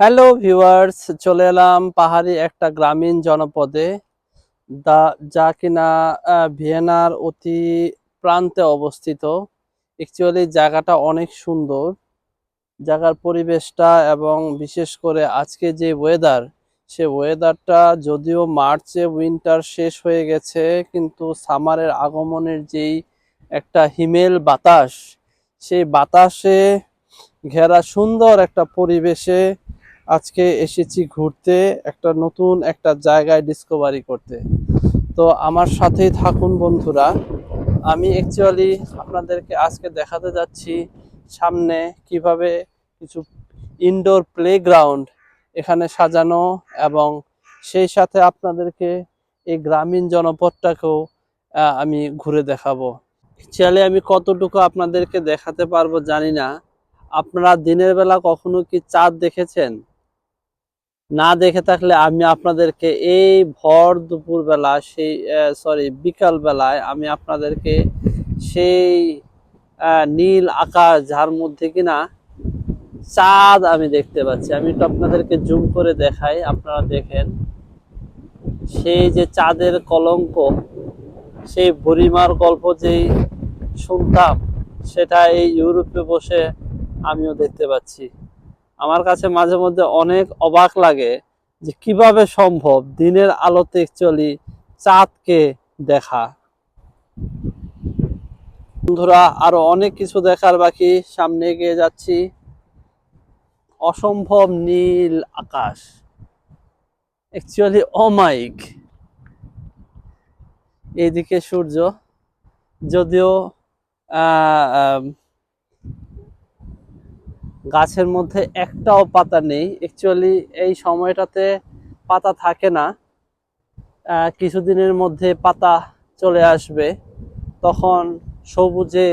Hello viewers চলে এলাম পাহাড়ি একটা গ্রামীণ জনপদে। দা, যা কিনা ভিয়েনার অতি প্রান্তে অবস্থিত। অ্যাকচুয়ালি জায়গাটা অনেক সুন্দর। জায়গার পরিবেশটা এবং বিশেষ করে আজকে যে ওয়েদার সে ওয়েদারটা যদিও মার্চে উইন্টার শেষ হয়ে গেছে, কিন্তু সামারের আগমনের যেই একটা হিমেল বাতাস, সেই বাতাসে ঘেরা সুন্দর একটা পরিবেশে আজকে এসেছি ঘুরতে একটা নতুন একটা জায়গায় ডিসকভারি করতে। তো আমার সাথেই থাকুন বন্ধুরা। আমি অ্যাকচুয়ালি আপনাদেরকে আজকে দেখাতে যাচ্ছি সামনে কীভাবে কিছু ইনডোর প্লেগ্রাউন্ড এখানে সাজানো এবং সেই সাথে আপনাদেরকে এই গ্রামীণ জনপদটাকেও আমি ঘুরে দেখাবো। অ্যাকচুয়ালি আমি কতটুকু আপনাদেরকে দেখাতে পারব জানি না। আপনারা দিনের বেলা কখনো কি চাঁদ দেখেছেন? না দেখে থাকলে আমি আপনাদেরকে এই ভর দুপুর বেলা সেই সরি বিকাল বেলায় আমি আপনাদেরকে সেই নীল আকাশ যার মধ্যে কিনা চাঁদ আমি দেখতে পাচ্ছি। আমি একটু আপনাদেরকে জুম করে দেখাই, আপনারা দেখেন। সেই যে চাঁদের কলঙ্ক, সেই বুড়িমার গল্প যেই শুনতাম, সেটা এই ইউরোপে বসে আমিও দেখতে পাচ্ছি। আমার কাছে মাঝে মধ্যে অনেক অবাক লাগে যে কীভাবে সম্ভব দিনের আলোতে অ্যাকচুয়ালি চাঁদকে দেখা। বন্ধুরা, আরও অনেক কিছু দেখার বাকি। সামনে এগিয়ে যাচ্ছি। অসম্ভব নীল আকাশ। অ্যাকচুয়ালি অমাইক এইদিকে সূর্য, যদিও গাছের মধ্যে একটাও পাতা নেই। অ্যাকচুয়ালি এই সময়টাতে পাতা থাকে না। কিছুদিনের মধ্যে পাতা চলে আসবে। তখন সবুজে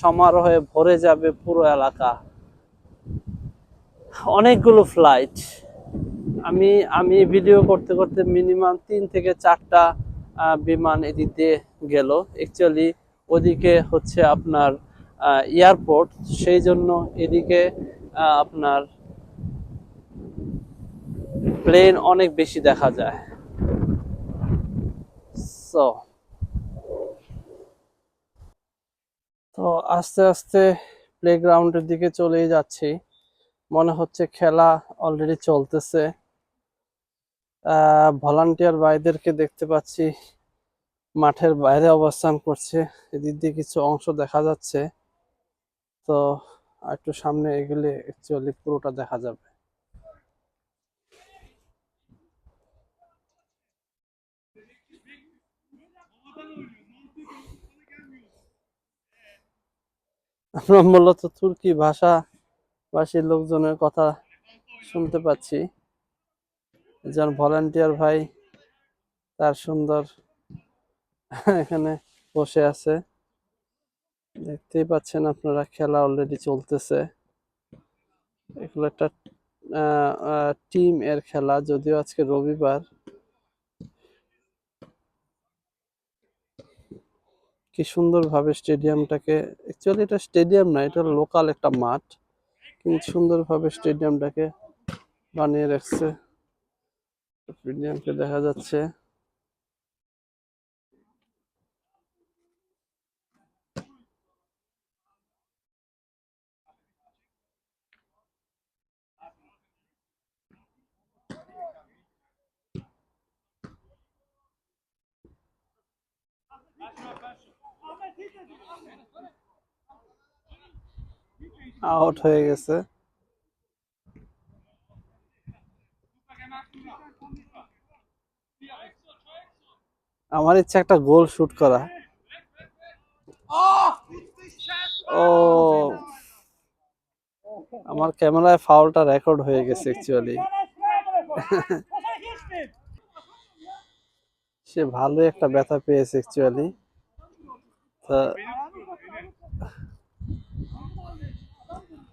সমারোহে ভরে যাবে পুরো এলাকা। অনেকগুলো ফ্লাইট আমি আমি ভিডিও করতে করতে মিনিমাম তিন থেকে চারটা বিমান এদিক গেল। অ্যাকচুয়ালি ওদিকে হচ্ছে আপনার এয়ারপোর্ট সেই জন্য এদিকে আপনার প্লেন অনেক বেশি দেখা যায়। তো আস্তে আস্তে প্লে প্লেগ্রাউন্ডের দিকে চলেই যাচ্ছি। মনে হচ্ছে খেলা অলরেডি চলতেছে। ভলান্টিয়ার ভাইদেরকে দেখতে পাচ্ছি। মাঠের বাইরে অবস্থান করছে। এদিক দিয়ে কিছু অংশ দেখা যাচ্ছে। তো আর একটু সামনে এগুলি অ্যাকচুয়ালি পুরোটা দেখা যাবে। আমরা মূলত তুর্কি ভাষা ভাষীর লোকজনের কথা শুনতে পাচ্ছি। একজন ভলান্টিয়ার ভাই, তার সুন্দর এখানে বসে আছে। দেখতেই পাচ্ছেন আপনারা, খেলা অলরেডি চলতেছে। এগুলো একটা টিম এর খেলা, যদিও আজকে রবিবার। কি সুন্দর ভাবে স্টেডিয়ামটাকে অ্যাকচুয়ালি এটা স্টেডিয়াম না, এটা লোকাল একটা মাঠ। কিন্তু সুন্দরভাবে স্টেডিয়ামটাকে বানিয়ে রাখছে। স্টেডিয়ামকে দেখা যাচ্ছে। আউট হয়ে গেছে। আমার ইচ্ছা একটা গোল শুট করা। ও। আমার ক্যামেরায় ফাউলটা রেকর্ড হয়ে গেছে অ্যাকচুয়ালি সে ভালোই একটা ব্যথা পেয়েছে অ্যাকচুয়ালি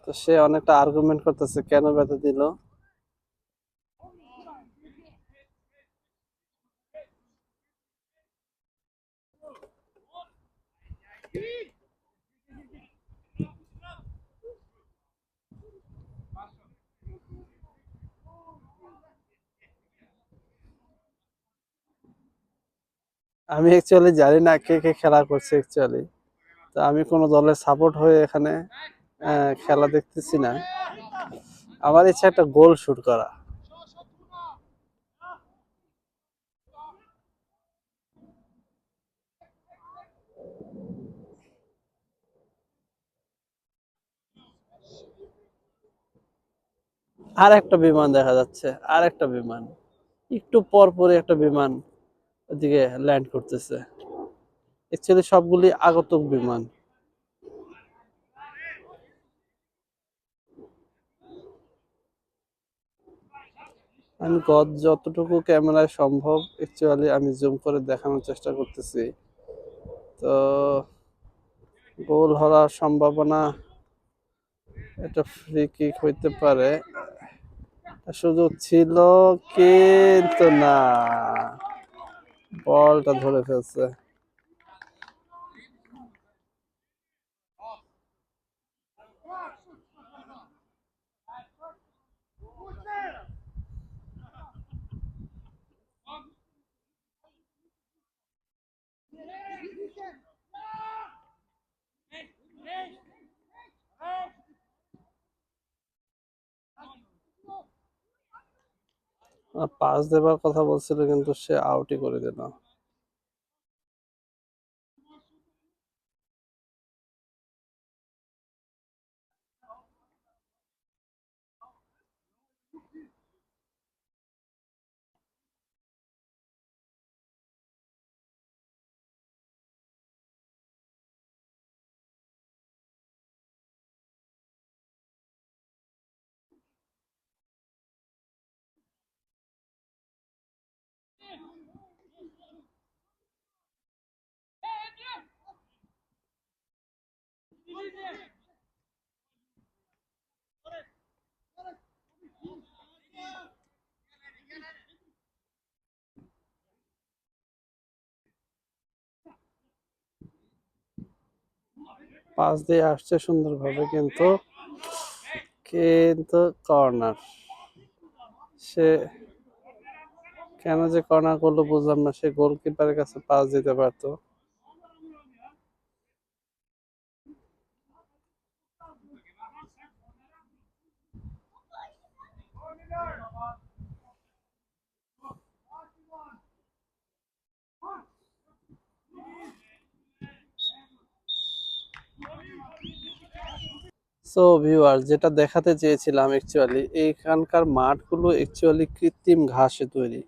তো সে অনেকটা আর্গুমেন্ট করতেছে কেন ব্যথা দিল? আমি অ্যাকচুয়ালি জানি না কে কে খেলা করছে অ্যাকচুয়ালি তো আমি কোনো দলের সাপোর্ট হয়ে এখানে খেলা দেখতেছি না। আমার ইচ্ছা একটা গোল শুট করা। আর একটা বিমান দেখা যাচ্ছে আর একটা বিমান। একটু পর পরে একটা বিমান। ওদিকে ল্যান্ড করতেছে। অ্যাকচুয়ালি সবগুলি আগন্তুক বিমান। আমি গত যতটুকু ক্যামেরায় সম্ভব অ্যাকচুয়ালি আমি জুম করে দেখানোর চেষ্টা করতেছি। তো গোল হওয়ার সম্ভাবনা এটা ফ্রি কিক হইতে পারে। সুযোগ ছিল কিন্তু না। বলটা ধরে ফেলছে। পাস দেবার কথা বলছিল কিন্তু সে আউটই করে দিল। পাস দিয়ে আসছে সুন্দরভাবে কিন্তু কিন্তু কর্নার সে কেন যে কর্নার করল বুঝলাম না, সে গোলকিপারের কাছে পাস দিতে পারতো। সো ভিউয়ার যেটা দেখাতে চেয়েছিলাম অ্যাকচুয়ালি এইখানকার মাঠগুলো অ্যাকচুয়ালি কৃত্রিম ঘাসে তৈরি।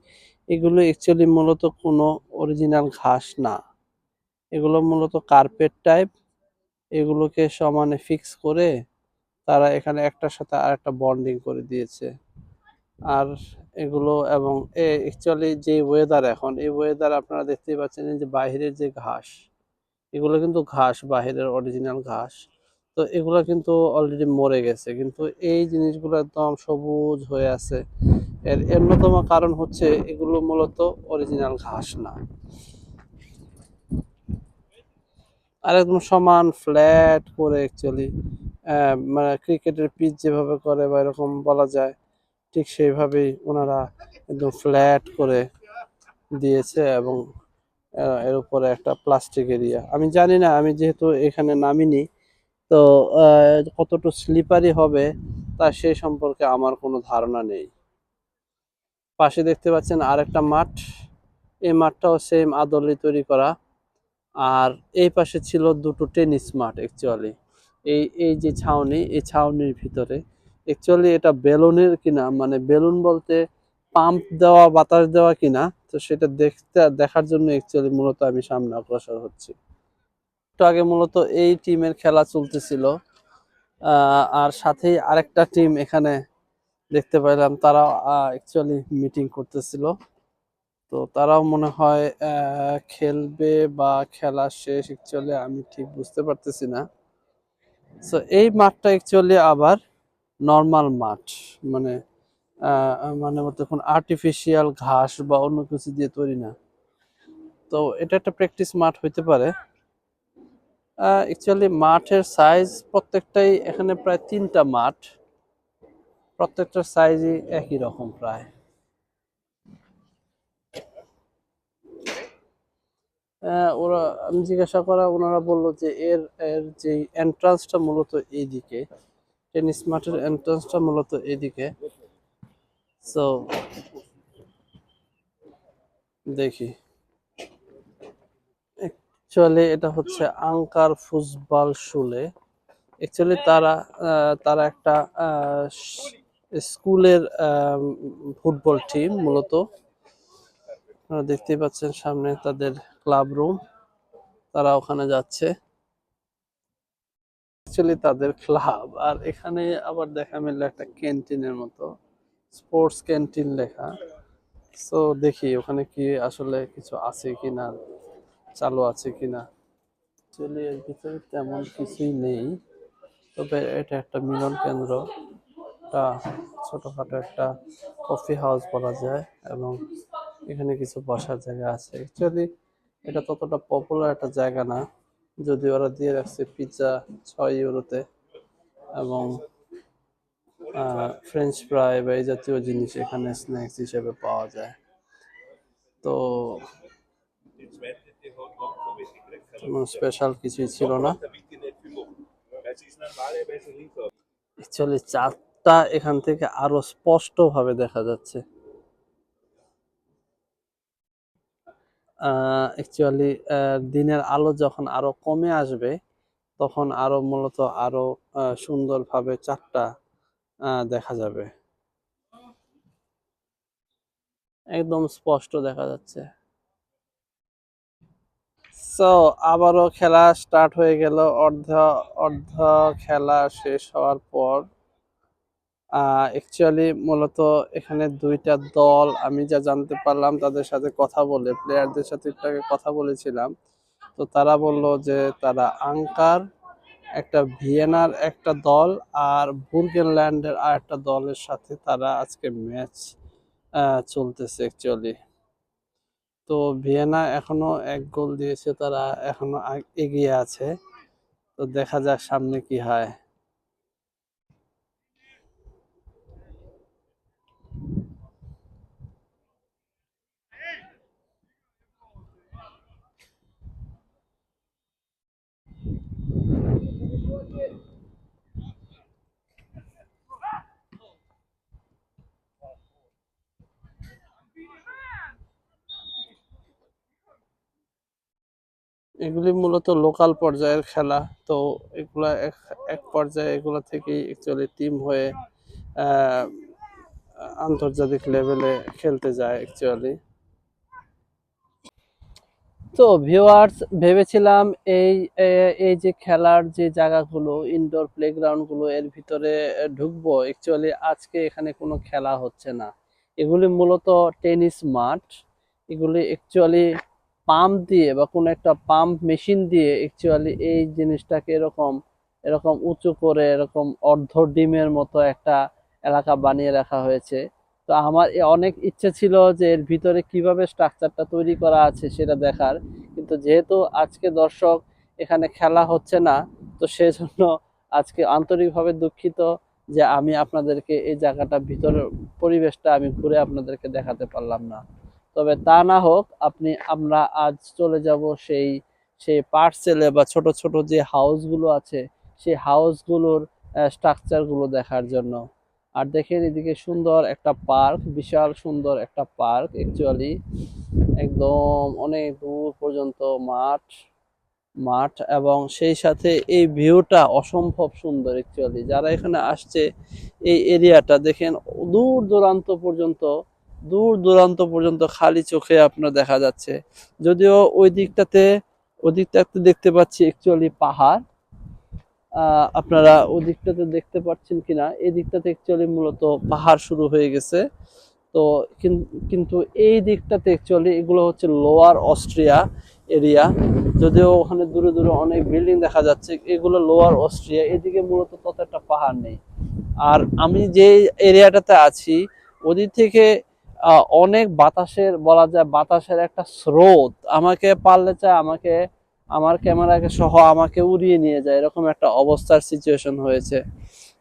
এগুলো অ্যাকচুয়ালি মূলত কোনো অরিজিনাল ঘাস না। এগুলো মূলত কার্পেট টাইপ এগুলোকে সমানে ফিক্স করে তারা এখানে একটার সাথে আর একটা বন্ডিং করে দিয়েছে। আর এগুলো এবং এ অ্যাকচুয়ালি যে ওয়েদার এখন, এই ওয়েদার আপনারা দেখতেই পাচ্ছেন যে বাইরের যে ঘাস, এগুলো কিন্তু ঘাস বাহিরের অরিজিনাল ঘাস। তো এগুলো কিন্তু অলরেডি মরে গেছে। কিন্তু এই জিনিসগুলো একদম সবুজ হয়ে আছে। এর অন্যতম কারণ হচ্ছে এগুলো মূলত অরিজিনাল ঘাস না। আর একদম সমান ফ্ল্যাট করে অ্যাকচুয়ালি মানে ক্রিকেটের পিচ যেভাবে করে বা এরকম বলা যায়, ঠিক সেইভাবেই ওনারা একদম ফ্ল্যাট করে দিয়েছে এবং এর উপরে একটা প্লাস্টিক এরিয়া আমি জানি না, আমি যেহেতু এখানে নামিনি তো কতটুকু স্লিপারি হবে তা সেই সম্পর্কে আমার কোনো ধারণা নেই। পাশে দেখতে পাচ্ছেন আরেকটা মাঠ। এই মাঠটাও সেম আদলে তৈরি করা। আর এই পাশে ছিল দুটো টেনিস মাঠ অ্যাকচুয়ালি এই এই যে ছাউনি, এই ছাউনির ভিতরে। অ্যাকচুয়ালি এটা বেলুনের কিনা মানে বেলুন বলতে পাম্প দেওয়া, বাতাস দেওয়া কিনা, তো সেটা দেখতে, দেখার জন্য অ্যাকচুয়ালি মূলত আমি সামনে অগ্রসর হচ্ছি। একটু আগে মূলত এই টিমের খেলা চলতেছিল। আর সাথেই আরেকটা টিম এখানে দেখতে পেলাম তারা অ্যাকচুয়ালি মিটিং করতেছিল। তো তারাও মনে হয় খেলবে বা খেলা শেষ অ্যাকচুয়ালি আমি ঠিক বুঝতে পারতেছি না। সো এই মাঠটা অ্যাকচুয়ালি আবার নর্মাল মাঠ মানে মানে কোনো আর্টিফিশিয়াল ঘাস বা অন্য কিছু দিয়ে তৈরি না। তো এটা একটা প্র্যাকটিস মাঠ হইতে পারে। অ্যাকচুয়ালি মাঠের সাইজ প্রত্যেকটাই এখানে প্রায় তিনটা মাঠ। প্রত্যেকটার সাইজই একই রকম প্রায়। ওরা, আমি জিজ্ঞাসা করা, ওনারা বলল যে এর এর যে এন্ট্রান্সটা মূলত এইদিকে টেনিস মাঠের এন্ট্রান্সটা মূলত এইদিকে। সো দেখি। অ্যাকচুয়ালি এটা হচ্ছে আঙ্কার ফুটবল শুলে অ্যাকচুয়ালি তারা তারা একটা স্কুলের ফুটবল টিম মূলত। আপনারা দেখতেই পাচ্ছেন সামনে তাদের ক্লাব রুম তারা ওখানে যাচ্ছে। অ্যাকচুয়ালি তাদের ক্লাব আর এখানে আবার দেখা মিললো একটা ক্যান্টিনের মতো। স্পোর্টস ক্যান্টিন লেখা। সো দেখি ওখানে কি আসলে কিছু আছে কিনা। চালু আছে কিনা? অ্যাকচুয়ালি এর ভিতরে তেমন কিছুই নেই। তবে এটা একটা মিলন কেন্দ্র। একটা ছোটখাটো একটা কফি হাউস বলা যায় এবং এখানে কিছু বসার জায়গা আছে। অ্যাকচুয়ালি এটা ততটা পপুলার একটা জায়গা না। যদি ওরা দিয়ে রাখছে পিৎজা ছয় ইউরোতে এবং ফ্রেঞ্চ ফ্রাই বা এই জাতীয় জিনিস এখানে স্ন্যাক্স হিসেবে পাওয়া যায়। তো স্পেশাল কিছুই ছিল না। অ্যাকচুয়ালি চাঁদটা এখান থেকে আরও স্পষ্ট ভাবে দেখা যাচ্ছে। অ্যাকচুয়ালি দিনের আলো যখন আরও কমে আসবে, তখন আরও মূলত আরও সুন্দরভাবে চাঁদটা দেখা যাবে। একদম স্পষ্ট দেখা যাচ্ছে। সো আবারও খেলা স্টার্ট হয়ে গেল। অর্ধ অর্ধ খেলা শেষ হওয়ার পর অ্যাকচুয়ালি মূলত এখানে দুইটা দল আমি যা জানতে পারলাম তাদের সাথে কথা বলে প্লেয়ারদের সাথে একটু আগে কথা বলেছিলাম। তো তারা বলল যে তারা আঙ্কার, একটা ভিয়েনার একটা দল আর বুর্গেনল্যান্ডের আর একটা দলের সাথে তারা আজকে ম্যাচ চলতেছে অ্যাকচুয়ালি তো ভিয়েনা এখনও এক গোল দিয়েছে, তারা এখনও এগিয়ে আছে। তো দেখা যাক সামনে কি হয়। এগুলি মূলত লোকাল পর্যায়ের খেলা। তো এগুলা এক এক পর্যায়ে এগুলা থেকেই অ্যাকচুয়ালি টিম হয়ে আন্তর্জাতিক লেভেলে খেলতে যায় অ্যাকচুয়ালি তো ভিউয়ার্স ভেবেছিলাম এই এই যে খেলার যে জায়গাগুলো ইনডোর প্লেগ্রাউন্ডগুলো এর ভিতরে ঢুকবো অ্যাকচুয়ালি আজকে এখানে কোনো খেলা হচ্ছে না। এগুলি মূলত টেনিস মাঠ। এগুলি অ্যাকচুয়ালি পাম্প দিয়ে বা কোনো একটা পাম্প মেশিন দিয়ে অ্যাকচুয়ালি এই জিনিসটাকে এরকম এরকম উঁচু করে, এরকম অর্ধ ডিমের মতো একটা এলাকা বানিয়ে রাখা হয়েছে। তো আমার অনেক ইচ্ছে ছিল যে এর ভিতরে কীভাবে স্ট্রাকচারটা তৈরি করা আছে সেটা দেখার। কিন্তু যেহেতু আজকে দর্শক এখানে খেলা হচ্ছে না, তো সেজন্য আজকে আন্তরিকভাবে দুঃখিত যে আমি আপনাদেরকে এই জায়গাটা, ভিতরের পরিবেশটা আমি ঘুরে আপনাদেরকে দেখাতে পারলাম না। তবে তা না হোক, আপনি, আমরা আজ চলে যাব সেই সেই পার্সেলে বা ছোট ছোট যে হাউসগুলো আছে, সেই হাউসগুলোর স্ট্রাকচারগুলো দেখার জন্য। আর দেখেন এদিকে সুন্দর একটা পার্ক বিশাল সুন্দর একটা পার্ক অ্যাকচুয়ালি একদম অনেক দূর পর্যন্ত মাঠ মাঠ এবং সেই সাথে এই ভিউটা অসম্ভব সুন্দর অ্যাকচুয়ালি যারা এখানে আসছে, এই এরিয়াটা দেখেন দূর দূরান্ত পর্যন্ত দূর দূরান্ত পর্যন্ত খালি চোখে আপনার দেখা যাচ্ছে। যদিও ওই দিকটাতে ওই দিকটাতে দেখতে পাচ্ছি অ্যাকচুয়ালি পাহাড়। আপনারা ওই দিকটাতে দেখতে পাচ্ছেন কিনা, এই দিকটাতে অ্যাকচুয়ালি মূলত পাহাড় শুরু হয়ে গেছে। তো কিন- কিন্তু এই দিকটাতে অ্যাকচুয়ালি এগুলো হচ্ছে লোয়ার অস্ট্রিয়া এরিয়া যদিও ওখানে দূরে দূরে অনেক বিল্ডিং দেখা যাচ্ছে, এগুলো লোয়ার অস্ট্রিয়া এদিকে মূলত তত একটা পাহাড় নেই। আর আমি যে এরিয়াটাতে আছি, ওদিক থেকে অনেক বাতাসের, বলা যায় বাতাসের একটা স্রোত। আমাকে পারলে চায় আমাকে, আমার ক্যামেরাকে সহ আমাকে উড়িয়ে নিয়ে যায়, এরকম একটা অবস্থার সিচুয়েশন হয়েছে।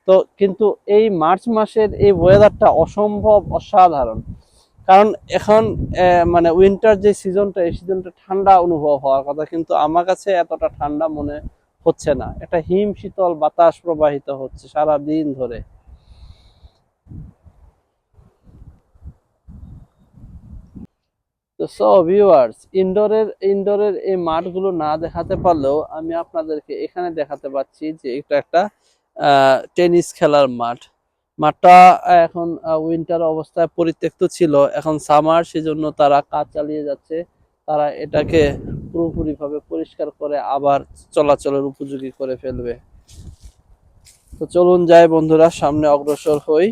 তো কিন্তু এই মার্চ মাসের এই ওয়েদারটা অসম্ভব অসাধারণ। কারণ এখন মানে উইন্টার যে সিজনটা এই সিজনটা ঠান্ডা অনুভব হওয়ার কথা, কিন্তু আমার কাছে এতটা ঠান্ডা মনে হচ্ছে না। একটা হিম শীতল বাতাস প্রবাহিত হচ্ছে সারা দিন ধরে। তো সো ভিউয়ার্স ইনডোরের ইনডোরের এই মাঠগুলো না দেখাতে পারলেও আমি আপনাদেরকে এখানে দেখাতে পাচ্ছি যে এটা একটা টেনিস খেলার মাঠ। মাঠটা এখন উইন্টার অবস্থায় পরিত্যক্ত ছিল। এখন সামার সেজন্য তারা কাজ চালিয়ে যাচ্ছে। তারা এটাকে পুরোপুরিভাবে পরিষ্কার করে আবার চলাচলের উপযোগী করে ফেলবে। তো চলুন যাই বন্ধুরা, সামনে অগ্রসর হই।